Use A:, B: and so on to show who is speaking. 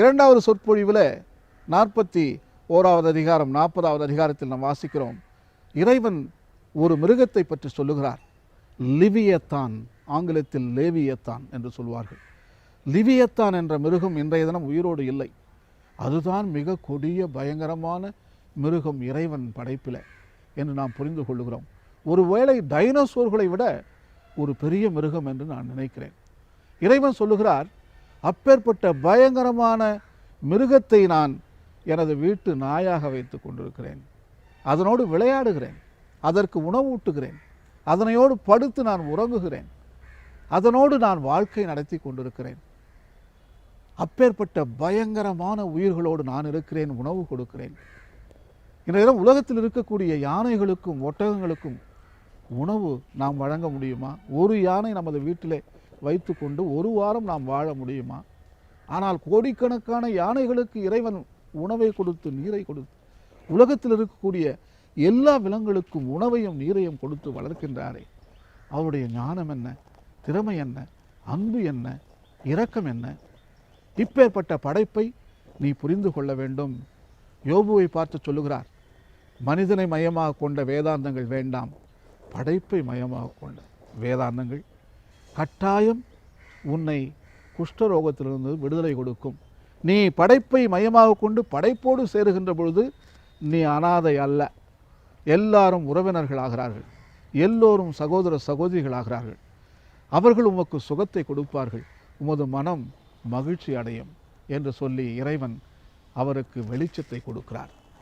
A: இரண்டாவது சொற்பொழிவில் நாற்பத்தி ஓராவது அதிகாரம் நாற்பதாவது அதிகாரத்தில் நாம் வாசிக்கிறோம். இறைவன் ஒரு மிருகத்தை பற்றி சொல்லுகிறார். லிவியத்தான் ஆங்கிலத்தில் லேவியத்தான் என்று சொல்வார்கள். லிவியத்தான் என்ற மிருகம் இன்றைய தினம் உயிரோடு இல்லை. அதுதான் மிக கொடிய பயங்கரமான மிருகம் இறைவன் படைப்பில் என்று நாம் புரிந்து கொள்ளுகிறோம். ஒருவேளை டைனோசோர்களை விட ஒரு பெரிய மிருகம் என்று நான் நினைக்கிறேன். இறைவன் சொல்லுகிறார் அப்பேற்பட்ட பயங்கரமான மிருகத்தை நான் எனது வீட்டு நாயாக வைத்து கொண்டிருக்கிறேன். அதனோடு விளையாடுகிறேன். அதற்கு உணவூட்டுகிறேன். அதனையோடு படுத்து நான் உறங்குகிறேன். அதனோடு நான் வாழ்க்கை நடத்தி கொண்டிருக்கிறேன். அப்பேற்பட்ட பயங்கரமான உயிர்களோடு நான் இருக்கிறேன் உணவு கொடுக்கிறேன். இன்றைய உலகத்தில் இருக்கக்கூடிய யானைகளுக்கும் ஒட்டகங்களுக்கும் உணவு நாம் வழங்க முடியுமா? ஒரு யானை நமது வீட்டிலே வைத்துக்கொண்டு ஒரு வாரம் நாம் வாழ முடியுமா? ஆனால் கோடிக்கணக்கான யானைகளுக்கு இறைவன் உணவை கொடுத்து நீரை கொடுத்து உலகத்தில் இருக்கக்கூடிய எல்லா விலங்குகளுக்கும் உணவையும் நீரையும் கொடுத்து வளர்க்கின்றாரே. அவருடைய ஞானம் என்ன? திறமை என்ன? அன்பு என்ன? இரக்கம் என்ன? இப்பேற்பட்ட படைப்பை நீ புரிந்து கொள்ள வேண்டும். யோபுவை பார்த்து சொல்லுகிறார் மனிதனை மையமாக கொண்ட வேதாந்தங்கள் வேண்டாம். படைப்பை மையமாக கொண்ட வேதாந்தங்கள் கட்டாயம் உன்னை குஷ்டரோகத்திலிருந்து விடுதலை கொடுக்கும். நீ படைப்பை மையமாக கொண்டு படைப்போடு சேருகின்ற பொழுது நீ அனாதை அல்ல. எல்லாரும் உறவினர்களாகிறார்கள் எல்லோரும் சகோதர சகோதரிகளாகிறார்கள் அவர்கள் உமக்கு சுகத்தை கொடுப்பார்கள். உமது மனம் மகிழ்ச்சி அடையும் என்று சொல்லி இறைவன் அவருக்கு வெளிச்சத்தை கொடுக்கிறார்.